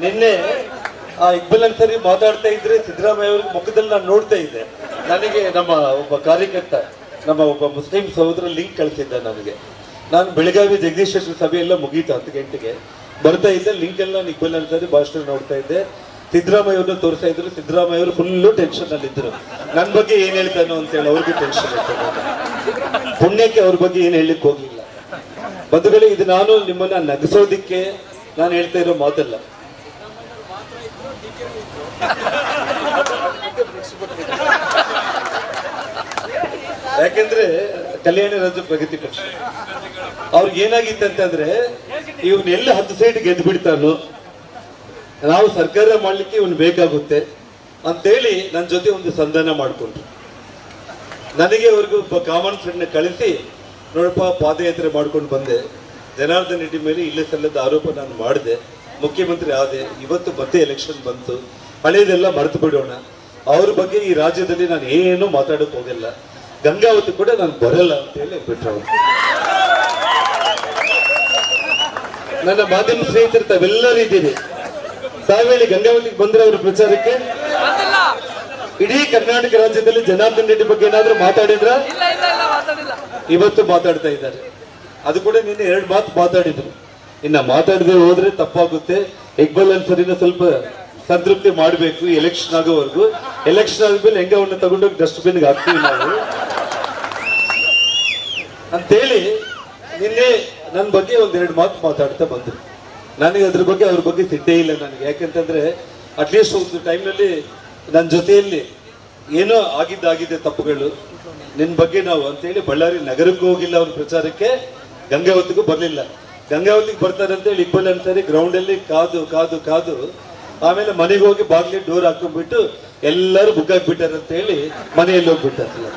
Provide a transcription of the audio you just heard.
ನಿನ್ನೆ ಆ ಇಕ್ಬಲ್ ಅನ್ಸರಿ ಮಾತಾಡ್ತಾ ಇದ್ರೆ ಸಿದ್ದರಾಮಯ್ಯ ಅವ್ರ ಮುಖದಲ್ಲಿ ನಾನು ನೋಡ್ತಾ ಇದ್ದೆ. ನನಗೆ ನಮ್ಮ ಒಬ್ಬ ಕಾರ್ಯಕರ್ತ, ನಮ್ಮ ಒಬ್ಬ ಮುಸ್ಲಿಂ ಸಹೋದರ ಲಿಂಕ್ ಕಳಿಸಿದ್ದ ನನಗೆ. ನಾನು ಬೆಳಗಾವಿ ಜಗದೀಶ್ವರ ಸಭೆ ಎಲ್ಲ ಮುಗೀತು ಹತ್ತು ಗಂಟೆಗೆ. ಬರ್ತಾ ಇದ್ದೆ ಲಿಂಕ್ ಎಲ್ಲ ನಾನು ಇಕ್ಬಲ್ ಅನ್ಸರಿ ಭಾಷಣ ನೋಡ್ತಾ ಇದ್ದೆ. ಸಿದ್ದರಾಮಯ್ಯ ಅವ್ರನ್ನ ತೋರಿಸ್ತಾ ಇದ್ರು, ಸಿದ್ದರಾಮಯ್ಯ ಅವರು ಫುಲ್ಲು ಟೆನ್ಷನ್ ಅಲ್ಲಿ ಇದ್ರು. ನನ್ನ ಬಗ್ಗೆ ಏನ್ ಹೇಳ್ತಾನೋ ಅಂತೇಳಿ ಅವ್ರಿಗೆ ಟೆನ್ಷನ್ ಇತ್ತು ಪುಣ್ಯಕ್ಕೆ ಅವ್ರ ಬಗ್ಗೆ ಏನು ಹೇಳಲಿಕ್ಕೆ ಹೋಗಿಲ್ಲ ಬಂಧುಗಳೇ, ಇದು ನಾನು ನಿಮ್ಮನ್ನ ನಗಿಸೋದಿಕ್ಕೆ ನಾನು ಹೇಳ್ತಾ ಇರೋ ಮಾತಲ್ಲ. ಯಾಕೆಂದ್ರೆ ಕಲ್ಯಾಣ ರಾಜ್ಯ ಪ್ರಗತಿ ಪಕ್ಷ. ಅವ್ರಿಗೆ ಏನಾಗಿತ್ತಂತಂದ್ರೆ ಇವನ್ ಎಲ್ಲ ಹತ್ತು ಸೈಡ್ ಗೆದ್ದು ಬಿಡ್ತಾನೋ, ನಾವು ಸರ್ಕಾರ ಮಾಡ್ಲಿಕ್ಕೆ ಇವನ್ ಬೇಕಾಗುತ್ತೆ ಅಂತೇಳಿ ನನ್ನ ಜೊತೆ ಒಂದು ಸಂಧಾನ ಮಾಡ್ಕೊಂಡ್ರು. ನನಗೆ ಅವ್ರಿಗೆ ಒಬ್ಬ ಕಾಮನ್ ಫ್ರೆಂಡ್ನ ಕಳಿಸಿ, ನೋಡಪ್ಪ ಪಾದಯಾತ್ರೆ ಮಾಡ್ಕೊಂಡು ಬಂದೆ. ಜನಾರ್ದನ್ ರೆಡ್ಡಿ ಮೇಲೆ ಇಲ್ಲೇ ಸಲ್ಲದ ಆರೋಪ ನಾನು ಮಾಡಿದೆ. ಮುಖ್ಯಮಂತ್ರಿ ಆದೆ ಇವತ್ತು ಮತ್ತೆ ಎಲೆಕ್ಷನ್ ಬಂತು. ಹಳೆಯದೆಲ್ಲ ಮರೆತು ಬಿಡೋಣ. ಅವ್ರ ಬಗ್ಗೆ ಈ ರಾಜ್ಯದಲ್ಲಿ ನಾನು ಏನೂ ಮಾತಾಡೋಕೆ ಹೋಗಿಲ್ಲ. ಗಂಗಾವತಿ ಕೂಡ ನಾನು ಬರಲ್ಲ ಅಂತ ಹೇಳಿ ಬಿಟ್ರು. ನನ್ನ ಮಾಧ್ಯಮ ಸ್ನೇಹಿತರು ತಾವೆಲ್ಲರೂ ಇದ್ದೀರಿ. ತಾವೇಳಿ ಗಂಗಾವತಿಗೆ ಬಂದ್ರೆ ಅವ್ರ ಪ್ರಚಾರಕ್ಕೆ? ಇಡೀ ಕರ್ನಾಟಕ ರಾಜ್ಯದಲ್ಲಿ ಜನಾರ್ದನ್ ರೆಡ್ಡಿ ಬಗ್ಗೆ ಏನಾದ್ರೂ ಮಾತಾಡಿದ್ರ? ಇವತ್ತು ಮಾತಾಡ್ತಾ ಇದ್ದಾರೆ. ಅದು ಕೂಡ ನಿನ್ನೆ ಎರಡು ಮಾತು ಮಾತಾಡಿದ್ರು. ಇನ್ನ ಮಾತಾಡದೆ ಹೋದ್ರೆ ತಪ್ಪಾಗುತ್ತೆ. ಇಕ್ಬಲ್ ಅನ್ಸರಿನ ಸ್ವಲ್ಪ ಸಂತೃಪ್ತಿ ಮಾಡಬೇಕು ಎಲೆಕ್ಷನ್ ಆಗೋವರೆಗೂ. ಎಲೆಕ್ಷನ್ ಆದ್ಮೇಲೆ ಹೆಂಗ ಅವನ್ನ ತಗೊಂಡೋಗಿ ಡಸ್ಟ್ಬಿನ್ಗೆ ಹಾಕ್ತೀವಿ ನಾವು? ಅಂತೇಳಿ ನಿನ್ನೆ ನನ್ನ ಬಗ್ಗೆ ಒಂದೆರಡು ಮಾತು ಮಾತಾಡ್ತಾ ಬಂದ್ರು. ನನಗೆ ಅದ್ರ ಬಗ್ಗೆ, ಅವ್ರ ಬಗ್ಗೆ ಸಿಟ್ಟೇ ಇಲ್ಲ ನನಗೆ. ಯಾಕೆಂತಂದ್ರೆ ಅಟ್ಲೀಸ್ಟ್ ಒಂದು ಟೈಮ್ನಲ್ಲಿ ನನ್ನ ಜೊತೆಯಲ್ಲಿ ಏನೋ ಆಗಿದ್ದಾಗಿದೆ ತಪ್ಪುಗಳು ನಿನ್ನ ಬಗ್ಗೆ ನಾವು ಅಂತೇಳಿ ಬಳ್ಳಾರಿ ನಗರಕ್ಕೂ ಹೋಗಿಲ್ಲ ಅವ್ರ ಪ್ರಚಾರಕ್ಕೆ, ಗಂಗಾವತಿಗೂ ಬರಲಿಲ್ಲ. ಗಂಗಾವತಿಗೆ ಬರ್ತಾರೆ ಅಂತೇಳಿ ಇಬ್ಬರು ಅಂತಾರೆ ಗ್ರೌಂಡಲ್ಲಿ ಕಾದು ಕಾದು ಕಾದು. ಆಮೇಲೆ ಮನೆಗೆ ಹೋಗಿ ಬಾಗ್ಲಿ ಡೋರ್ ಹಾಕೊಂಡ್ಬಿಟ್ಟು ಎಲ್ಲರೂ ಬುಕ್ ಹಾಕ್ಬಿಟ್ಟಾರಂತ ಹೇಳಿ ಮನೆಯಲ್ಲಿ ಹೋಗ್ಬಿಟ್ಟಾರಲ್ಲ